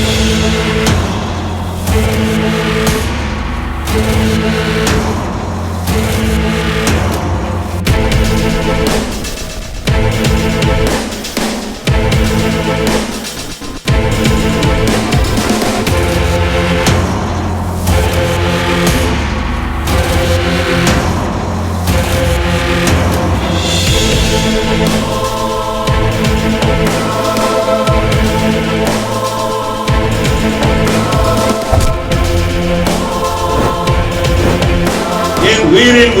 Thank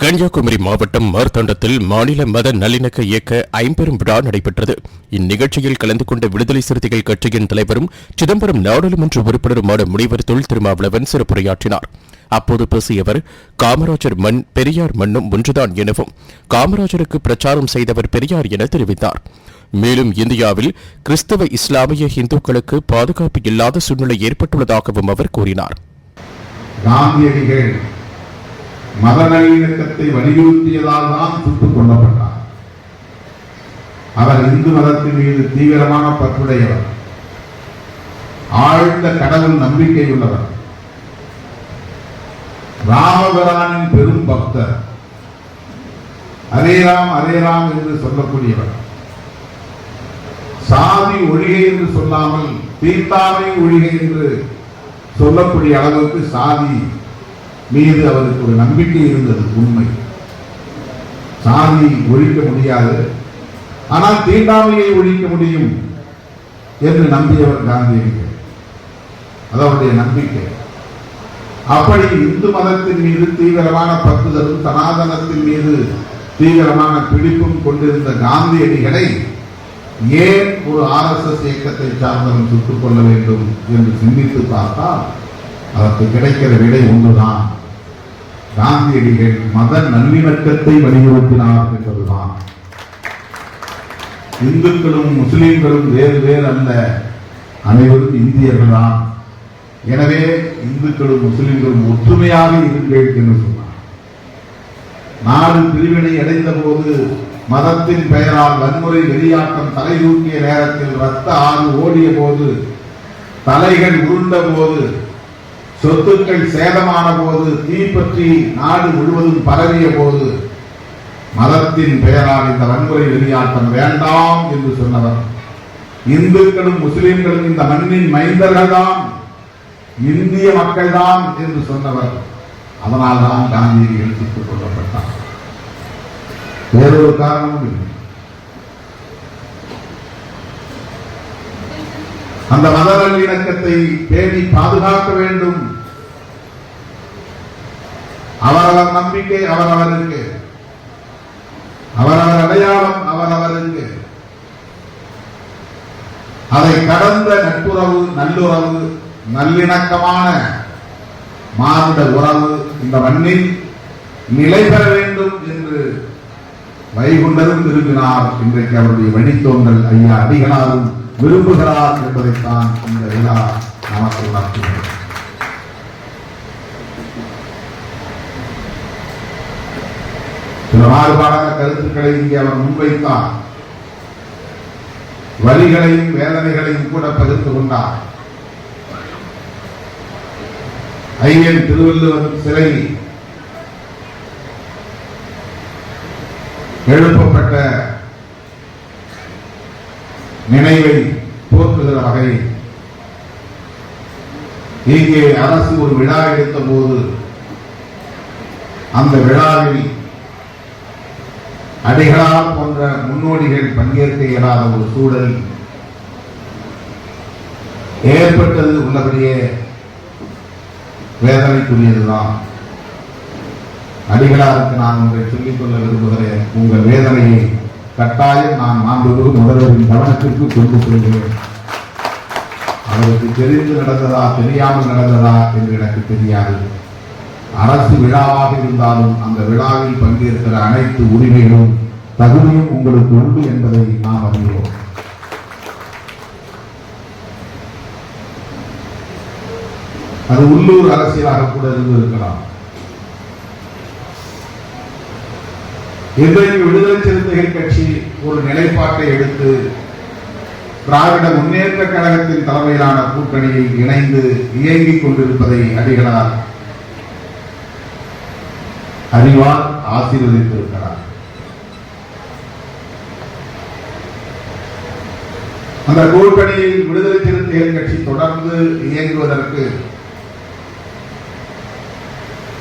Kanyakumari மாவட்டம் மார்த்தாண்டத்தில் மாநில மத நல்லிணக்க இயக்க ஐம்பெரும் விழா நடைபெற்றது. இந்நிகழ்ச்சியில் கலந்து கொண்ட விடுதலை சிறுத்தைகள் கட்சியின் தலைவரும் சிதம்பரம் நாடாளுமன்ற உறுப்பினருமான முனைவர் தொல் திருமாவளவன் சிறப்புரையாற்றினார். அப்போது பேசிய அவர் காமராஜர் மண் பெரியார் மண்ணும் ஒன்றுதான் எனவும் காமராஜருக்கு பிரச்சாரம் செய்தவர் பெரியார் என தெரிவித்தார். மேலும் இந்தியாவில் கிறிஸ்தவ இஸ்லாமிய இந்துக்களுக்கு பாதுகாப்பு இல்லாத சூழ்நிலை ஏற்பட்டுள்ளதாகவும் அவர் கூறினார். மத நல்லிணக்கத்தை வலியுறுத்தியதால் தான் சுட்டுக் கொல்லப்பட்டார். அவர் இந்து மதத்தின் மீது தீவிரமான பற்றுடையவர். ஆழ்ந்த கடவுள் நம்பிக்கை உள்ளவர். ராமபிரானின் பெரும் பக்தர். ஹரே ராம் ஹரே ராம் என்று சொல்லக்கூடியவர். சாதி ஒழிகை என்று சொல்லாமல் தீர்த்தாமை ஒழிகை என்று சொல்லக்கூடிய அளவுக்கு சாதி மீது அவருக்கு ஒரு நம்பிக்கை இருந்தது உண்மை. சாதி ஒழிக்க முடியாது. ஆனால் தீண்டாமையை ஒழிக்க முடியும் என்று நம்பியவர் காந்தியடிகள். அது அவருடைய நம்பிக்கை. அப்படி இந்து மதத்தின் மீது தீவிரமான பத்துதலும் சனாதனத்தின் மீது தீவிரமான பிடிப்பும் கொண்டிருந்த காந்தியடிகளை ஏன் ஒரு ஆர்எஸ்எஸ் இயக்கத்தை சார்ந்தவன் சுட்டுக் கொள்ள வேண்டும் என்று சிந்தித்து பார்த்தால் அதற்கு கிடைக்கிற விடை ஒன்றுதான். காந்தியடிகள் மத நல்லிணக்கத்தை வலியுறுத்தினார் என்பதுதான் இந்துக்களும் முஸ்லீம்களும் வேறு வேறு அல்ல. அனைவரும் இந்தியர்கள்தான் எனவே இந்துக்களும் முஸ்லிம்களும் ஒற்றுமையாக இருங்கள் என்று சொன்னார். நாடு பிரிவினை அடைந்த போது மதத்தின் பெயரால் வன்முறை வெளியாட்டம் தலை தூக்கிய நேரத்தில் ரத்த ஆறு ஓடிய போது தலைகள் உருண்ட போது சொத்துக்கள் சேதமான போது தீப்பற்றி நாடு முழுவதும் பரவிய போது மதத்தின் பெயரால் இந்த வன்முறை வெளியாட்டம் வேண்டாம் என்று சொன்னவர். இந்துக்களும் முஸ்லிம்களும் இந்த மண்ணின் மைந்தர்கள் தான் இந்திய மக்கள் தான் என்று சொன்னவர். அதனால் தான் காந்தியடிகள் கொள்ளப்பட்டார். வேறொரு காரணமும் இல்லை. அந்த மத நல்லிணக்கத்தை பேணி பாதுகாக்க வேண்டும். அவரவர் நம்பிக்கை அவரவருக்கு. அவரவர் அடையாளம் அவரவருக்கு. அதை கடந்த நட்புறவு நல்லுறவு நல்லிணக்கமான மானுட உறவு இந்த மண்ணில் நிலை பெற வேண்டும் என்று வைகுண்டரும் விரும்பினார். இன்றைக்கு அவருடைய வழித்தோன்றல் ஐயா அடிகளாரும் விரும்புகிறார் என்பதைத்தான் இந்த விழா நமக்கு உணர்த்துகிறது. சில மாறுபாடான கருத்துக்களை இங்கே அவர் முன்வைத்தார். வழிகளையும் வேதனைகளையும் கூட பகிர்ந்து கொண்டார். ஐயன் திருவள்ளுவர் சிலை எழுப்ப நினைவை போற்றுகிற வகையில் இங்கே அரசு ஒரு விழா எடுத்த போது அந்த விழாவில் அடிகளார் போன்ற முன்னோடிகள் பங்கேற்க இயலாத ஒரு சூழல் ஏற்பட்டது உள்ளபடியே வேதனைக்குரியதுதான். அடிகளாருக்கு நான் உங்களை சொல்லிக் கொள்ள விரும்புகிறேன். உங்கள் வேதனையை கட்டாயம் நான் மாண்புமிகு முதல்வரின் கவனத்திற்கு கொண்டு செல்கிறேன். அவருக்கு தெரிந்து நடந்ததா தெரியாமல் நடந்ததா என்று எனக்கு தெரியாது. அரசு விழாவாக இருந்தாலும் அந்த விழாவில் பங்கேற்கிற அனைத்து உரிமைகளும் தகுதியும் உங்களுக்கு உண்டு என்பதை நாம் அறிகிறோம் அது உள்ளூர் அரசியலாக கூட இருந்திருக்கலாம். இன்றைக்கு விடுதலை சிறுத்தைகள் கட்சி ஒரு நிலைப்பாட்டை எடுத்து திராவிட முன்னேற்ற கழகத்தின் தலைமையிலான கூட்டணியில் இணைந்து இயங்கிக் கொண்டிருப்பதை அடிகளார் அறிவால் ஆசீர்வதித்திருக்கிறார். அந்த கூட்டணியில் விடுதலை சிறுத்தைகள் கட்சி தொடர்ந்து இயங்குவதற்கு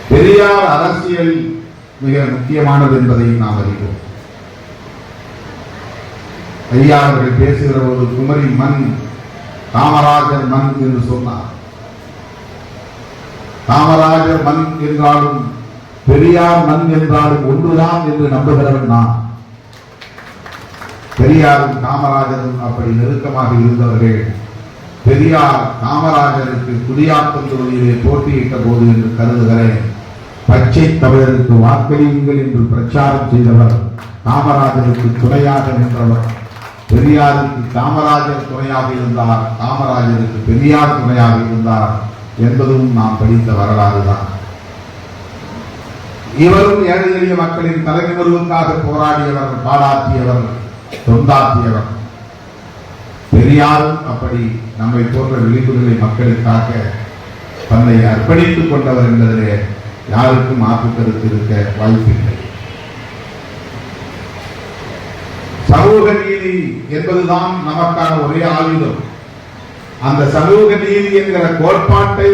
பெரியார் அரசியல் மிக முக்கியமானது என்பதை நாம் அறிவோம். ஐயா அவர்கள் பேசுகிற போது குமரி மண் காமராஜர் மண் என்று சொன்னார். காமராஜர் மண் என்றாலும் பெரியார் மண் என்றாலும் ஒன்றுதான் என்று நம்புகிறவன் நான். பெரியாரும் காமராஜரும் அப்படி நெருக்கமாக இருந்தவர்கள் பெரியார் காமராஜருக்கு குடியாத்தம் தொகுதியிலே போட்டியிட்ட போது என்று கருதுகிறேன். பச்சை தமிழருக்கு வாக்களியுங்கள் என்று பிரச்சாரம் செய்தவர் காமராஜருக்கு துணையாக நின்றவர் பெரியாருக்கு காமராஜர் துணையாக இருந்தார் காமராஜருக்கு பெரியார் துணையாக இருந்தார் என்பதும் நாம் படித்த வரலாறு தான் இவரும் ஏழை எளிய மக்களின் தலைநிமிர்வுக்காக போராடியவர் பாடாத்தியவர் தொண்டாற்றியவர். பெரியாரும் அப்படி நம்மை போன்ற விழிப்புகளை மக்களுக்காக தன்னை அர்ப்பணித்துக் கொண்டவர் என்பதிலே யாருக்கும் மாற்று கருத்து இருக்க வாய்ப்பில்லை. சமூக நீதி என்பதுதான் நமக்கான ஒரே ஆயுதம். அந்த சமூக நீதி என்கிற கோட்பாட்டை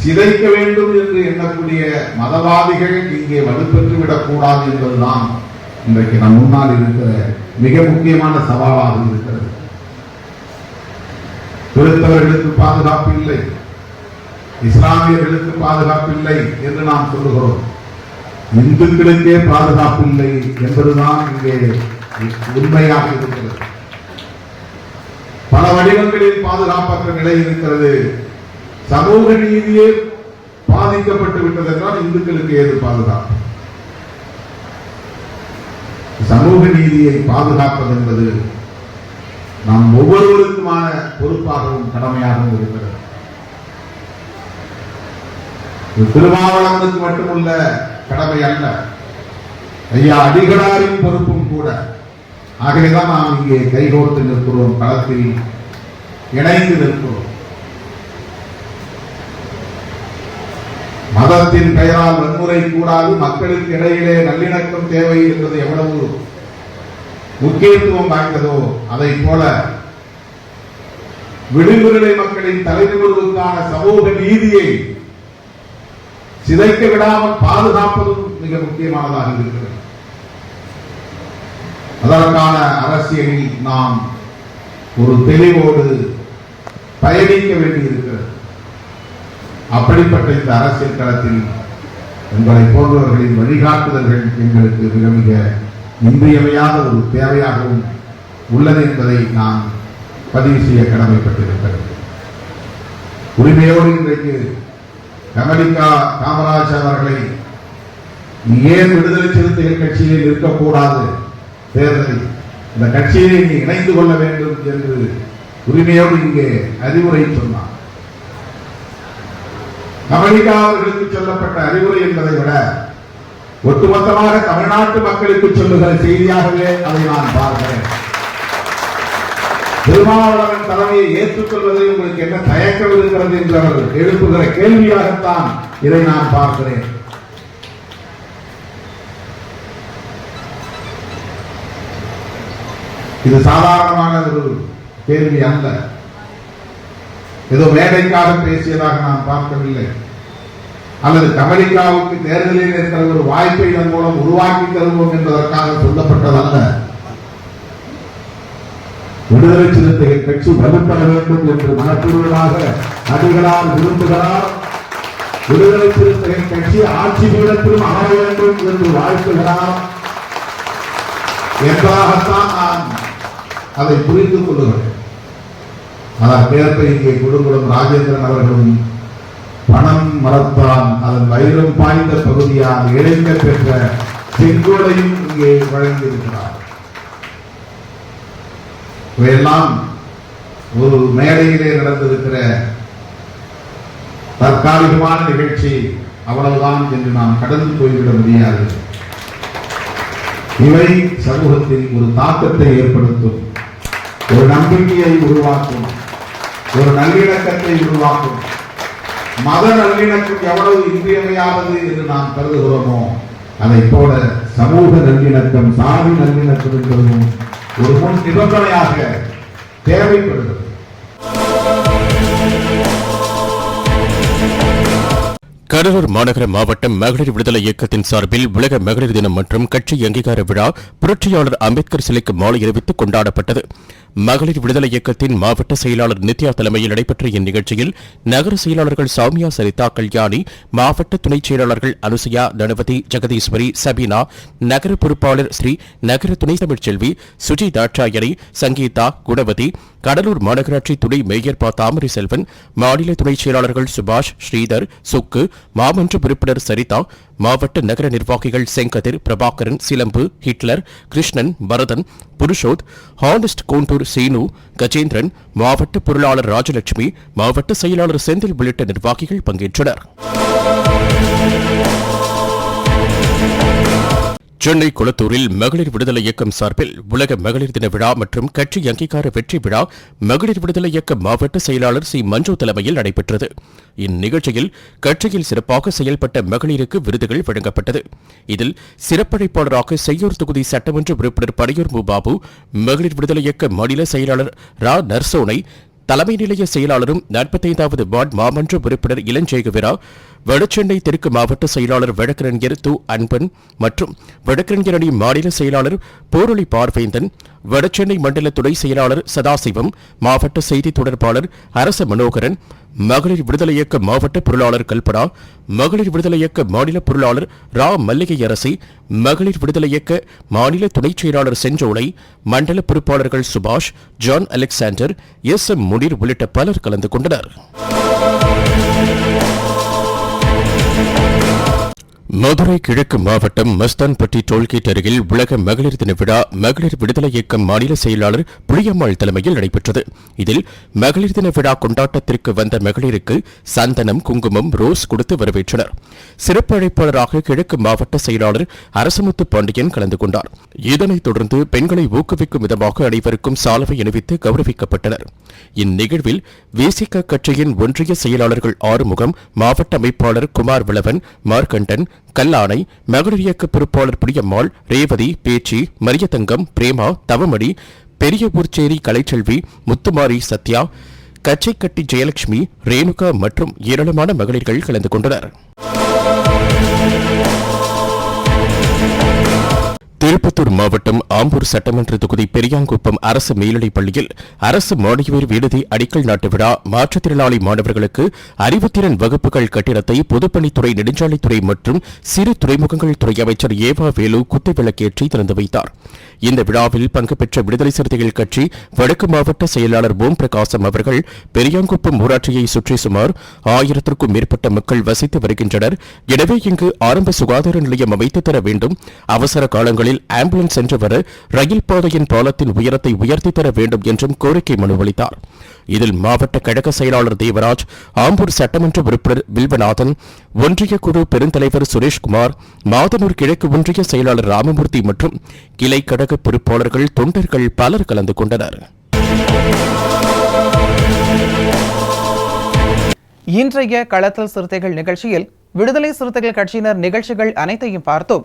சிதைக்க வேண்டும் என்று எண்ணக்கூடிய மதவாதிகள் இங்கே வலுப்பெற்று விடக்கூடாது என்பதுதான் இன்றைக்கு நம் முன்னால் இருக்கிற மிக முக்கியமான சவாலாக இருக்கிறது. திருத்தவர்களுக்கு பாதுகாப்பு இல்லை. இஸ்லாமியர்களுக்கு பாதுகாப்பு இல்லை என்று நாம் சொல்லுகிறோம். இந்துக்களுக்கே பாதுகாப்பு இல்லை என்பதுதான் இங்கே உண்மையாக இருக்கிறது. பல வடிவங்களில் பாதுகாப்பற்ற நிலை இருக்கிறது. சமூக நீதியே பாதிக்கப்பட்டு விட்டது என்றால் இந்துக்களுக்கு ஏது பாதுகாப்பு? சமூக நீதியை பாதுகாப்பது என்பது நாம் ஒவ்வொருவருக்குமான பொறுப்பாகவும் கடமையாகவும் இருக்கிறது இது திருமாவளவனுக்கு மட்டுமல்ல கடமை அல்ல. ஐயா அடிகளாரின் பொறுப்பும் கூட. ஆகவேதான் நாம் இங்கே கைகோர்த்து நிற்கிறோம் களத்தில் இணைந்து நிற்கிறோம். மதத்தின் பெயரால் வன்முறை கூடாது மக்களுக்கு இடையிலே நல்லிணக்கம் தேவை என்பது எவ்வளவு முக்கியத்துவம் வாய்ந்ததோ அதை போல விடுமுறை மக்களின் தலைநிமிர்வுக்கான சமூக நீதியை சிதைக்க விடாமல் பாதுகாப்பதும் மிக முக்கியமானதாக இருக்கிறது. அதற்கான அரசியலில் நாம் ஒரு தெளிவோடு பயணிக்க வேண்டியிருக்கிறது. அப்படிப்பட்ட இந்த அரசியல் களத்தில் உங்களை போன்றவர்களின் வழிகாட்டுதல்கள் எங்களுக்கு மிக மிக இன்றியமையாத ஒரு தேவையாகவும் உள்ளது என்பதை நான் பதிவு செய்ய கடமைப்பட்டிருக்கிறது உரிமையோடு இன்றைக்கு கமலிகா காமராஜ் அவர்களை ஏன் விடுதலை சிறுத்தைகள் கட்சியில் இருக்கக்கூடாது தேர்தலில் இந்த கட்சியை நீ இணைந்து கொள்ள வேண்டும் என்று உரிமையோடு இங்கே அறிவுரை சொன்னார். கமலிகா அவர்களுக்கு சொல்லப்பட்ட அறிவுரை என்பதை விட ஒட்டுமொத்தமாக தமிழ்நாட்டு மக்களுக்கு சொல்லுகிற செய்தியாகவே அதை நான் பார்க்கிறேன். திருமாவளவன் தலைமையை ஏற்றுக்கொள்வதில் உங்களுக்கு என்ன தயக்கம் இருக்கிறது என்று அவர் எழுப்புகிற கேள்வியாகத்தான் இதை நான் பார்க்கிறேன். இது சாதாரணமான ஒரு கேள்வி அல்ல. ஏதோ மேடைக்காக பேசியதாக நான் பார்க்கவில்லை. அல்லது அமெரிக்காவுக்கு தேர்தலில் இருக்கிற ஒரு வாய்ப்பை இதன் மூலம் உருவாக்கி தருவோம் என்பதற்காக சொல்லப்பட்டதல்ல. விடுதலை சிறுத்தைகள் கட்சி வலுப்பெற வேண்டும் என்று மனப்பூர்வமாக அடிகளால் விரும்புகிறார். விடுதலை சிறுத்தைகள் கட்சி ஆட்சி பீடத்திலும் அமர வேண்டும் என்று வாழ்த்துகிறார். என்பதாகத்தான் நான் அதை புரிந்து கொள்ளுகிறேன். அதற்கேற்ப இங்கே குடும்பம் ராஜேந்திரன் அவர்களும் பணம் மரத்தான் அதன் வைரம் பாய்ந்த பகுதியான இளைஞ பெற்ற செங்கோலையும் இங்கே வழங்கியிருக்கிறார். இவையெல்லாம் ஒரு மேடையிலே நடந்திருக்கிற தற்காலிகமான நிகழ்ச்சி அவ்வளவுதான் என்று நாம் கடந்து போய்விட முடியாது. இவை சமூகத்தில் ஒரு தாக்கத்தை ஏற்படுத்தும் ஒரு நம்பிக்கையை உருவாக்கும் ஒரு நல்லிணக்கத்தை உருவாக்கும். மத நல்லிணக்கம் எவ்வளவு இன்றியமையாதது என்று நாம் கருதுகிறோமோ அதை போல சமூக நல்லிணக்கம் சாதி நல்லிணக்கம் என்பதும் ஒரு முன் நிபந்தனையாக தேவைப்படுகிறது. கடலூர் மாநகர மாவட்டம் மகளிர் விடுதலை இயக்கத்தின் சார்பில் உலக மகளிர் தினம் மற்றும் கட்சி அங்கீகார விழா புரட்சியாளர் அம்பேத்கர் சிலைக்கு மாலை அறிவித்து கொண்டாடப்பட்டது. மகளிர் விடுதலை இயக்கத்தின் மாவட்ட செயலாளர் நித்யா தலைமையில் நடைபெற்ற இந்நிகழ்ச்சியில் நகர செயலாளர்கள் சௌமியா சரிதா கல்யாணி மாவட்ட துணைச் செயலாளர்கள் அனுசயா தனபதி ஜெகதீஸ்வரி சபீனா நகர பொறுப்பாளர் ஸ்ரீ நகர துணை தமிழ்ச்செல்வி சுஜி தாட்சாயணி சங்கீதா குணவதி கடலூர் மாநகராட்சி துணை மேயர் ப. தாமரை செல்வன் மாநில துணைச் செயலாளர்கள் சுபாஷ் ஸ்ரீதர் சுக்கு மாமன்ற உறுப்பினர் சரிதா மாவட்ட நகர நிர்வாகிகள் செங்கதிர் பிரபாகரன் சிலம்பு ஹிட்லர் கிருஷ்ணன் பரதன் புருஷோத் ஹானஸ்ட் கோண்டூர் சீனு கஜேந்திரன் மாவட்ட பொருளாளர் ராஜலட்சுமி மாவட்ட செயலாளர் செந்தில் உள்ளிட்ட நிர்வாகிகள் பங்கேற்றனர். சென்னை குளத்தூரில் மகளிர் விடுதலை இயக்கம் சார்பில் உலக மகளிர் தின விழா மற்றும் கட்சி அங்கீகார வெற்றி விழா மகளிர் விடுதலை இயக்க மாவட்ட செயலாளர் சி. மஞ்சு தலைமையில் நடைபெற்றது. இந்நிகழ்ச்சியில் கட்சியில் சிறப்பாக செயல்பட்ட மகளிருக்கு விருதுகள் வழங்கப்பட்டது. இதில் சிறப்பழைப்பாளராக செய்யூர் தொகுதி சட்டமன்ற உறுப்பினர் படையூர் மு பாபு மகளிர் விடுதலை இயக்க மாநில செயலாளர் ரா. நர்சோனை தலைமை நிலைய செயலாளரும் நாற்பத்தைந்தாவது வார்டு மாமன்ற உறுப்பினர் இளஞ்சேகவிரா வடசென்னை தெற்கு மாவட்ட செயலாளர் வழக்கறிஞர் து அன்பன் மற்றும் வழக்கறிஞர் அணி மாநில செயலாளர் போரொளி பார்வேந்தன் வடசென்னை மண்டல துணை செயலாளர் சதாசிவம் மாவட்ட செய்தி தொடர்பாளர் அரச மனோகரன் மகளிர் விடுதலை இயக்க மாவட்ட பொருளாளர் கல்பனா மகளிர் விடுதலை இயக்க மாநில பொருளாளர் ரா. மல்லிகை அரசி மகளிர் விடுதலை இயக்க மாநில துணைச் செயலாளர் செஞ்சோலை மண்டல பொறுப்பாளர்கள் Subash John Alexander S M Muneer உள்ளிட்ட பலர் கலந்து கொண்டனர். மதுரை கிழக்கு மாவட்டம் மஸ்தான்பட்டி டோல்கேட் அருகில் உலக மகளிர் தின விழா மகளிர் விடுதலை இயக்கம் மாநில செயலாளர் புளியம்மாள் தலைமையில் நடைபெற்றது. இதில் மகளிர் தின விழா கொண்டாட்டத்திற்கு வந்த மகளிருக்கு சந்தனம் குங்குமம் ரோஸ் கொடுத்து வரவேற்றனர். சிறப்பு அழைப்பாளராக கிழக்கு மாவட்ட செயலாளர் அரசமுத்து பாண்டியன் கலந்து கொண்டார். இதனைத் தொடர்ந்து பெண்களை ஊக்குவிக்கும் விதமாக அனைவருக்கும் சாலவை அணிவித்து கௌரவிக்கப்பட்டனர். இந்நிகழ்வில் விசிக கட்சியின் ஒன்றிய செயலாளர்கள் ஆறுமுகம் மாவட்ட அமைப்பாளர் குமார் விளவன் மார்க்கண்டன் கல்லானை மகளிர் இயக்க பொறுப்பாளர் பிரியம்மாள் ரேவதி பேச்சி மரியதங்கம் பிரேமா தவமணி பெரிய ஊர்ச்சேரி கலைச்செல்வி முத்துமாரி சத்யா கச்சைக்கட்டி ஜெயலட்சுமி ரேணுகா மற்றும் ஏராளமான மகளிர்கள் கலந்து கொண்டனர். திருப்பத்தூர் மாவட்டம் ஆம்பூர் சட்டமன்ற தொகுதி பெரியாங்குப்பம் அரசு மேல்நிலைப் பள்ளியில் அரசு மாணவியர் விடுதி அடிக்கல் நாட்டு விழா மாற்றுத்திறனாளி மாணவர்களுக்கு அறிவுத்திறன் வகுப்புகள் கட்டிடத்தை பொதுப்பணித்துறை நெடுஞ்சாலைத்துறை மற்றும் சிறு துறைமுகங்கள் துறை அமைச்சர் ஏவா வேலு குத்துவிளக்கேற்றி திறந்து வைத்தார். இந்த விழாவில் பங்கு பெற்ற விடுதலை சிறுத்தைகள் கட்சி வடக்கு மாவட்ட செயலாளர் ஓம் பிரகாசம் அவர்கள் பெரியாங்குப்பம் ஊராட்சியை சுற்றி சுமார் ஆயிரத்திற்கும் மேற்பட்ட மக்கள் வசித்து வருகின்றனர். எனவே இங்கு ஆரம்ப சுகாதார நிலையம் அமைத்து தர வேண்டும். அவசர காலங்களில் ஆம்புலன்ஸ் சென்று வர ரயில் பாதையின் பாலத்தின் உயரத்தை உயர்த்தி தர வேண்டும் என்றும் கோரிக்கை மனு அளித்தார். இதில் மாவட்ட கழக செயலாளர் தேவராஜ் ஆம்பூர் சட்டமன்ற உறுப்பினர் வில்வநாதன் ஒன்றிய குழு பெருந்தலைவர் சுரேஷ்குமார் மாதனூர் கிழக்கு ஒன்றிய செயலாளர் ராமமூர்த்தி மற்றும் கிளை கழக பொறுப்பாளர்கள் தொண்டர்கள் பலர் கலந்து கொண்டனர். இன்றைய களத்தல் சிறுத்தைகள் நிகழ்ச்சியில் விடுதலை சிறுத்தைகள் கட்சியினர் நிகழ்ச்சிகள் அனைத்தையும் பார்த்தோம்.